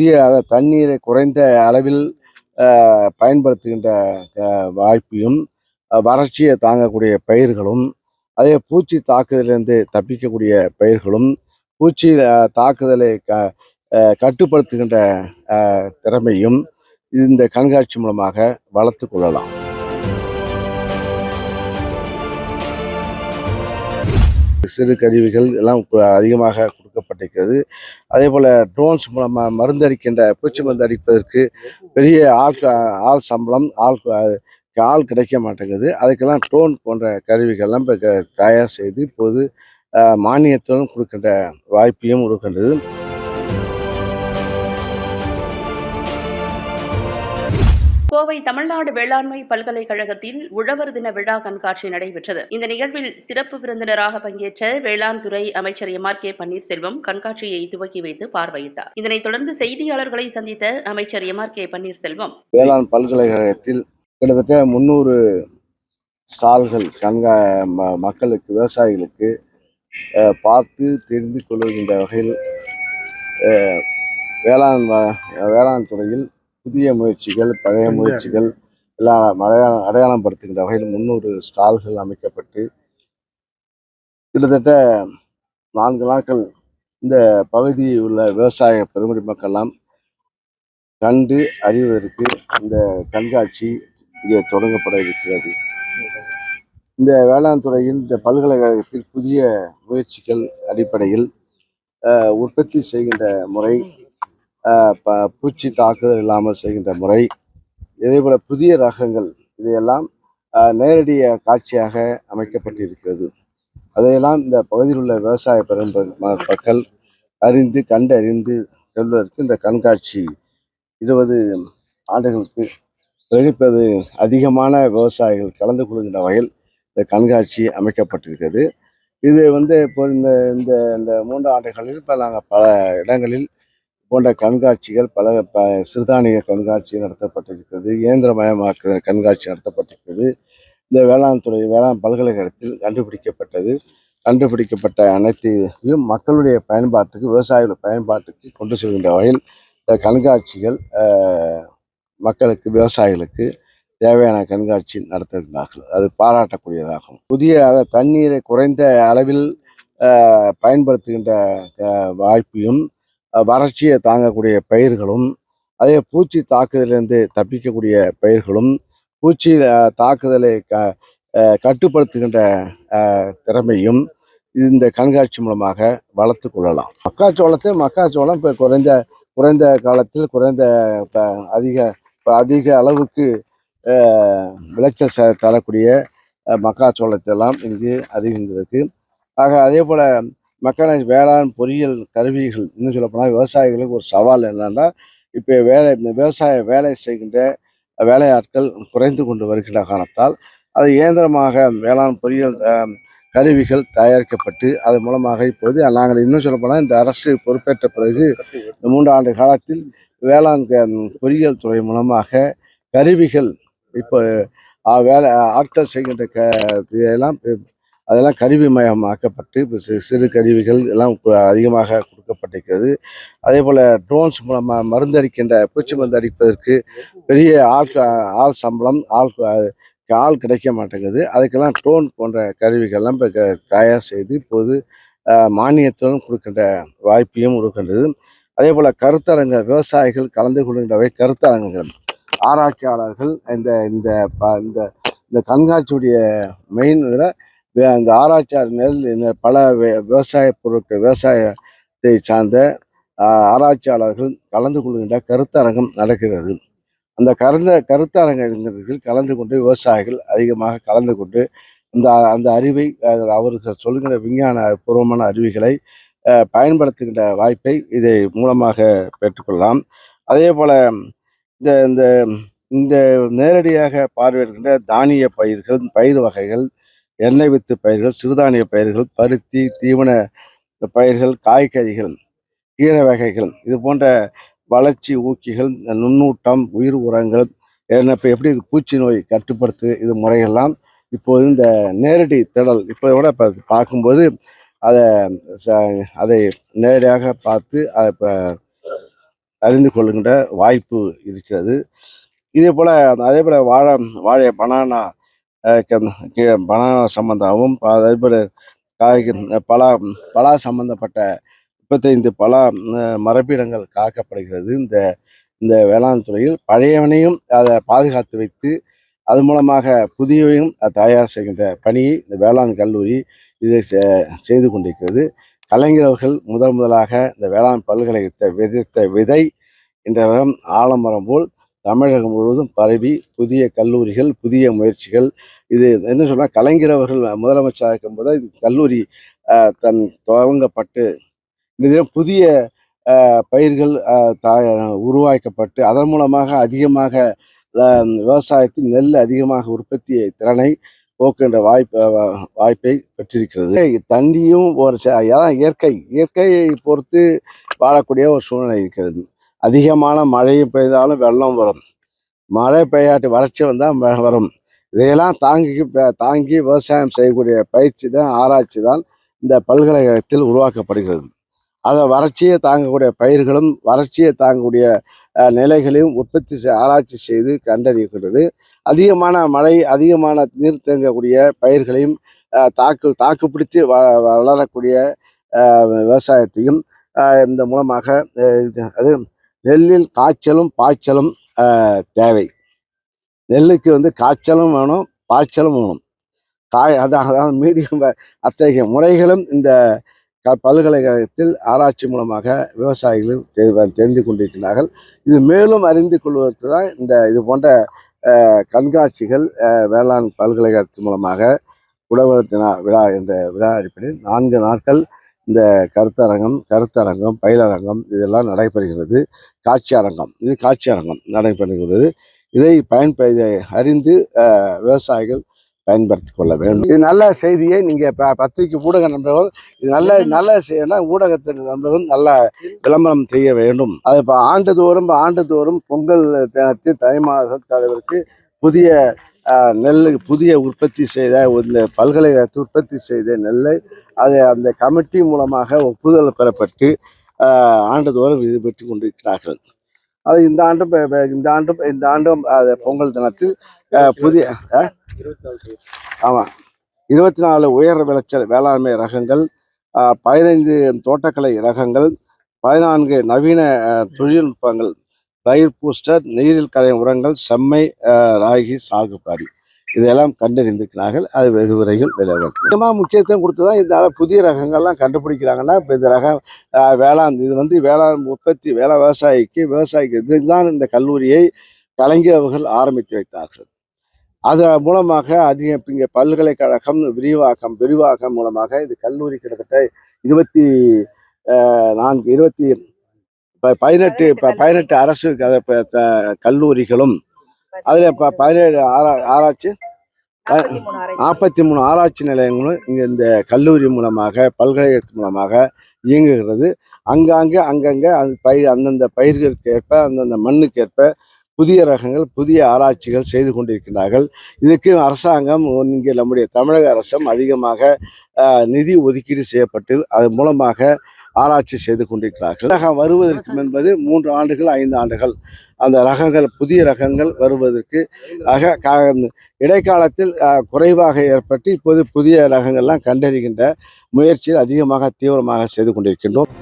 புதிய தண்ணீரை குறைந்த அளவில் பயன்படுத்துகின்ற வாய்ப்பையும் வறட்சியை தாங்கக்கூடிய பயிர்களும் அதே பூச்சி தாக்குதலிருந்து தப்பிக்கக்கூடிய பயிர்களும் பூச்சி தாக்குதலை க கட்டுப்படுத்துகின்ற திறமையும் இந்த கண்காட்சி மூலமாக வளர்த்து கொள்ளலாம். சிறு கருவிகள் எல்லாம் அதிகமாக கொடுக்கப்பட்டிருக்கிறது. அதே போல் ட்ரோன்ஸ் மூலமாக மருந்தடிக்கின்ற பூச்சி மருந்து அடிப்பதற்கு பெரிய ஆள் ஆள் சம்பளம் ஆள் ஆள் கிடைக்க மாட்டேங்குது. அதுக்கெல்லாம் ட்ரோன் போன்ற கருவிகள்லாம் இப்போ தயார் செய்து இப்போது மானியத்துடன் கொடுக்கின்ற வாய்ப்பையும் கொடுக்கின்றது. கோவை தமிழ்நாடு வேளாண்மை பல்கலைக்கழகத்தில் உழவர் தின விழா கண்காட்சி நடைபெற்றது. இந்த நிகழ்வில் சிறப்பு விருந்தினராக பங்கேற்ற வேளாண் துறை அமைச்சர் எம். ஆர். கே. பன்னீர்செல்வம் கண்காட்சியை துவக்கி வைத்து பார்வையிட்டார். இதனைத் தொடர்ந்து செய்தியாளர்களை சந்தித்த அமைச்சர் எம். ஆர். கே. பன்னீர்செல்வம் வேளாண் பல்கலைக்கழகத்தில் கிட்டத்தட்ட முந்நூறு ஸ்டால்கள் கண்கா ம- மக்களுக்கு விவசாயிகளுக்கு பார்த்து தெரிந்து கொள்ளுகின்ற வகையில் வேளாண் வேளாண் துறையில் புதிய முயற்சிகள் பழைய முயற்சிகள் எல்லாம் அடையாளம் அடையாளம் படுத்துகின்ற வகையில் முந்நூறு ஸ்டால்கள் அமைக்கப்பட்டு கிட்டத்தட்ட நான்கு நாட்கள் இந்த பகுதியில் உள்ள விவசாய பெருமடி மக்கள்லாம் கண்டு அறிவதற்கு இந்த கண்காட்சி இங்கே தொடங்கப்பட இருக்கிறது. இந்த வேளாண் துறையில் இந்த பல்கலைக்கழகத்தில் புதிய முயற்சிகள் அடிப்படையில் உற்பத்தி செய்கின்ற முறை ப- பூச்சி தாக்குதல் இல்லாமல் செய்கின்ற முறை இதேபோல புதிய ரகங்கள் இதையெல்லாம் நேரடி காட்சியாக அமைக்கப்பட்டிருக்கிறது. அதையெல்லாம் இந்த பகுதியில் உள்ள விவசாய பெரும் மக்கள் அறிந்து கண்டறிந்து செல்வதற்கு இந்த கண்காட்சி இருபது ஆண்டுகளுக்கு பிறகு அதிகமான விவசாயிகள் கலந்து கொள்கின்ற வகையில் இந்த கண்காட்சி அமைக்கப்பட்டிருக்கிறது. இது வந்து இப்போ இந்த இந்த இந்த மூன்று ஆண்டுகளில் இப்போ நாங்கள் பல இடங்களில் போன்ற கண்காட்சிகள் பல ப சிறுதானிய கண்காட்சி நடத்தப்பட்டிருக்கிறது இயந்திரமயமாக்க கண்காட்சி நடத்தப்பட்டிருக்கிறது. இந்த வேளாண் துறை வேளாண் பல்கலைக்கழகத்தில் கண்டுபிடிக்கப்பட்டது. கண்டுபிடிக்கப்பட்ட அனைத்தையும் மக்களுடைய பயன்பாட்டுக்கு விவசாயிகள் பயன்பாட்டுக்கு கொண்டு செல்கின்ற வகையில் இந்த கண்காட்சிகள் மக்களுக்கு விவசாயிகளுக்கு தேவையான கண்காட்சி நடத்துகிறார்கள் அது பாராட்டக்கூடியதாகும். புதிய தண்ணீரை குறைந்த அளவில் பயன்படுத்துகின்ற வாய்ப்பையும் வறட்சியை தாங்கக்கூடிய பயிர்களும் அதே பூச்சி தாக்குதலிருந்து தப்பிக்கக்கூடிய பயிர்களும் பூச்சி தாக்குதலை க கட்டுப்படுத்துகின்ற திறமையும் இந்த கண்காட்சி மூலமாக வளர்த்து கொள்ளலாம். மக்காச்சோளத்தை மக்காச்சோளம் இப்போ குறைந்த குறைந்த காலத்தில் குறைந்த இப்போ அதிக இப்போ அதிக அளவுக்கு விளைச்சல் ச- தரக்கூடிய மக்காச்சோளத்தெல்லாம் மக்காச்சோளத்தை எல்லாம் இங்கு அதிகங்கிறது ஆக அதே போல் மக்கான வேளாண் பொறியியல் கருவிகள் இன்னும் சொல்லப்போனால் விவசாயிகளுக்கு ஒரு சவால் என்னன்னா இப்போ வேலை இந்த விவசாய வேலை செய்கின்ற வேலையாட்கள் குறைந்து கொண்டு வருகின்ற காரணத்தால் அது இயந்திரமாக வேளாண் பொறியியல் கருவிகள் தயாரிக்கப்பட்டு அதன் மூலமாக இப்பொழுது நாங்கள் இன்னும் சொல்லப்போனால் இந்த அரசு பொறுப்பேற்ற பிறகு இந்த மூன்று ஆண்டு காலத்தில் வேளாண் பொறியியல் துறை மூலமாக கருவிகள் இப்போ வேலை ஆட்கள் செய்கின்ற க இதெல்லாம் அதெல்லாம் கருவிமயமாக்கப்பட்டு இப்போ சிறு சிறு கருவிகள் எல்லாம் அதிகமாக கொடுக்கப்பட்டிருக்கிறது. அதே போல் ட்ரோன்ஸ் மூலமாக மருந்தடிக்கின்ற பூச்சி மருந்து அடிப்பதற்கு பெரிய ஆள் ஆள் சம்பளம் ஆள் ஆள் கிடைக்க மாட்டேங்குது. அதுக்கெல்லாம் ட்ரோன் போன்ற கருவிகள்லாம் இப்போ தயார் செய்து இப்போது மானியத்துடன் கொடுக்கின்ற வாய்ப்பையும் கொடுக்கின்றது. அதே போல் கருத்தரங்க விவசாயிகள் கலந்து கொள்கின்றவை கருத்தரங்குகள். ஆராய்ச்சியாளர்கள் இந்த இந்த ப- இந்த இந்த கண்காட்சியுடைய மெயின் இதில் அந்த ஆராய்ச்சியாளர் நெல் இந்த பல வி- விவசாய பொருட்கள் விவசாயத்தை சார்ந்த ஆராய்ச்சியாளர்கள் கலந்து கொள்கின்ற கருத்தரங்கம் நடக்கிறது. அந்த கருந்த கருத்தரங்கத்தில் கலந்து கொண்டு விவசாயிகள் அதிகமாக கலந்து கொண்டு இந்த அந்த அறிவை அவர்கள் சொல்கிற விஞ்ஞான பூர்வமான அறிவுகளை பயன்படுத்துகின்ற வாய்ப்பை இதை மூலமாக பெற்றுக்கொள்ளலாம். அதே போல் இந்த இந்த இந்த நேரடியாக பார்வையிடுகின்ற தானிய பயிர்கள் பயிர் வகைகள் எண்ணெய் வித்து பயிர்கள் சிறுதானிய பயிர்கள் பருத்தி தீவன பயிர்கள் காய்கறிகள் கீரை வகைகள் இது போன்ற வளர்ச்சி ஊக்கிகள் நுண்ணூட்டம் உயிர் உரங்கள் என்ன இப்போ எப்படி பூச்சி நோய் கட்டுப்படுத்து இது முறையெல்லாம் இப்போது இந்த நேரடி திடல் இப்போ கூட இப்போ பார்க்கும்போது அதை அதை நேரடியாக பார்த்து அதை இப்போ அறிந்து கொள்கின்ற வாய்ப்பு இருக்கிறது. இதே போல் அதே போல் வாழை வாழை பனானா பனானா சம்பந்தமாகவும் அதேபோல் அதே காய்கறி பலா பலா சம்பந்தப்பட்ட முப்பத்தைந்து பலா மரப்பிடங்கள் காக்கப்படுகிறது. இந்த இந்த வேளாண் துறையில் பழையவனையும் அதை பாதுகாத்து வைத்து அது மூலமாக புதியவையும் தயார் செய்கின்ற பணியை இந்த வேளாண் கல்லூரி இதை செ- செய்து கொண்டிருக்கிறது. கலைஞர் அவர்கள் முதல் முதலாக இந்த வேளாண் பல்கலை விதைத்த விதை என்ற ஆலமரம் போல் தமிழகம் முழுவதும் பரவி புதிய கல்லூரிகள் புதிய முயற்சிகள். இது என்ன சொன்னால் கலைஞர் அவர்கள் முதலமைச்சராக இருக்கும்போது இது கல்லூரி தன் துவங்கப்பட்டு இது புதிய பயிர்கள் அஹ், உருவாக்கப்பட்டு அதன் மூலமாக அதிகமாக விவசாயத்தில் நெல் அதிகமாக உற்பத்தி திறனை போக்குகின்ற வாய்ப்பு வாய்ப்பை பெற்றிருக்கிறது. தண்ணியும் ஒரு ச- அதான் இயற்கை. இயற்கையை பொறுத்து வாழக்கூடிய ஒரு சூழ்நிலை இருக்கிறது. அதிகமான மழை பெய்தாலும் வெள்ளம் வரும். மழை பெய்யாட்டி வறட்சி வந்தால் வரும். இதையெல்லாம் தாங்கி தாங்கி விவசாயம் செய்யக்கூடிய பயிற்சி தான் ஆராய்ச்சி தான் இந்த பல்கலைக்கழகத்தில் உருவாக்கப்படுகிறது. அதை வறட்சியை தாங்கக்கூடிய பயிர்களும் வறட்சியை தாங்கக்கூடிய நிலைகளையும் உற்பத்தி செய் ஆராய்ச்சி செய்து கண்டறியப்படுகிறது அதிகமான மழை அதிகமான நீர் தேங்கக்கூடிய பயிர்களையும் தாக்கு தாக்கு பிடித்து வ வளரக்கூடிய விவசாயத்தையும் இந்த மூலமாக அது நெல்லில் காய்ச்சலும் பாய்ச்சலும் தேவை. நெல்லுக்கு வந்து காய்ச்சலும் வேணும் பாய்ச்சலும் வேணும். காய் அதான் அதாவது மீடியம் அத்தகைய முறைகளும் இந்த க பல்கலைக்கழகத்தில் ஆராய்ச்சி மூலமாக விவசாயிகளும் தெ- தெரிந்து கொண்டிருக்கிறார்கள். இது மேலும் அறிந்து கொள்வதற்கு தான் இந்த இது போன்ற கண்காட்சிகள் வேளாண் பல்கலைக்கழகத்தின் மூலமாக உழவர் தின விழா என்ற விழா அடிப்படையில் நான்கு நாட்கள் இந்த கருத்தரங்கம் கருத்தரங்கம் பயிலரங்கம் இதெல்லாம் நடைபெறுகிறது. காட்சி அரங்கம் இது காட்சி அரங்கம் நடைபெறுகிறது. இதை பயன்ப இதை அறிந்து விவசாயிகள் பயன்படுத்தி கொள்ள வேண்டும். இது நல்ல செய்தியை நீங்கள் ப- பத்திரிக்கை ஊடக நண்பர்கள் இது நல்ல நல்ல செய்யனா ஊடகத்தின் நண்பர்கள் நல்ல விளம்பரம் செய்ய வேண்டும். அது இப்போ ஆண்டுதோறும் ஆண்டுதோறும் பொங்கல் தினத்தில் தை மாத தலைவருக்கு புதிய நெல் புதிய உற்பத்தி செய்த இந்த பல்கலைக்கழகத்தை உற்பத்தி செய்த நெல்லை அதை அந்த கமிட்டி மூலமாக ஒப்புதல் பெறப்பட்டு ஆண்டுதோறும் இது பெற்று கொண்டிருக்கிறார்கள். அது இந்த ஆண்டும் இந்த ஆண்டும் இந்த ஆண்டும் அது பொங்கல் தினத்தில் புதிய ஆமாம் இருபத்தி நாலு உயர் விளைச்சல் வேளாண்மை ரகங்கள் பதினைந்து தோட்டக்கலை ரகங்கள் பதினான்கு நவீன தொழில்நுட்பங்கள் பயிர் பூஸ்டர் நீரில் கரையும் உரங்கள் செம்மை ராகி சாகுபாடி. இதெல்லாம் கண்டறிந்திருக்கிறார்கள். அது வெகு விரைவில் விளைவிக்கும் முக்கியமாக முக்கியத்துவம் கொடுத்து தான் இந்த புதிய ரகங்கள்லாம் கண்டுபிடிக்கிறாங்கன்னா இப்போ இந்த ரகம் வேளாண் இது வந்து வேளாண் உற்பத்தி வேளா விவசாயிக்கு விவசாயிக்கு இதுதான் இந்த கல்லூரியை கலைஞர்கள் ஆரம்பித்து வைத்தார்கள். அது மூலமாக அதிக இங்கே பல்கலைக்கழகம் விரிவாக்கம் விரிவாக்கம் மூலமாக இது கல்லூரி கிட்டத்தட்ட இருபத்தி நான்கு இருபத்தி ப- பதினெட்டு ப- பதினெட்டு அரசு கல்லூரிகளும் அதில் இப்போ பதினேழு ஆரா ஆராய்ச்சி நாற்பத்தி மூணு ஆராய்ச்சி. நிலையங்களும் இங்கே இந்த கல்லூரி மூலமாக பல்கலைக்கழகத்தின் மூலமாக இயங்குகிறது. அங்கங்கே அங்கங்கே அது பயிர் அந்தந்த பயிர்களுக்கு ஏற்ப அந்தந்த மண்ணுக்கு ஏற்ப புதிய ரகங்கள் புதிய ஆராய்ச்சிகள் செய்து கொண்டிருக்கிறார்கள் இதுக்கு அரசாங்கம் இங்கே நம்முடைய தமிழக அரசும் அதிகமாக நிதி ஒதுக்கீடு செய்யப்பட்டு அது மூலமாக ஆராய்ச்சி செய்து கொண்டிருக்கிறார்கள். ரகம் வருவதற்கு என்பது மூன்று ஆண்டுகள் ஐந்து ஆண்டுகள். அந்த ரகங்கள் புதிய ரகங்கள் வருவதற்கு ஆக கா- இடைக்காலத்தில் குறைவாக ஏற்பட்டு இப்போது புதிய ரகங்கள்லாம் கண்டறிகின்ற முயற்சியில் அதிகமாக தீவிரமாக செய்து கொண்டிருக்கின்றோம்.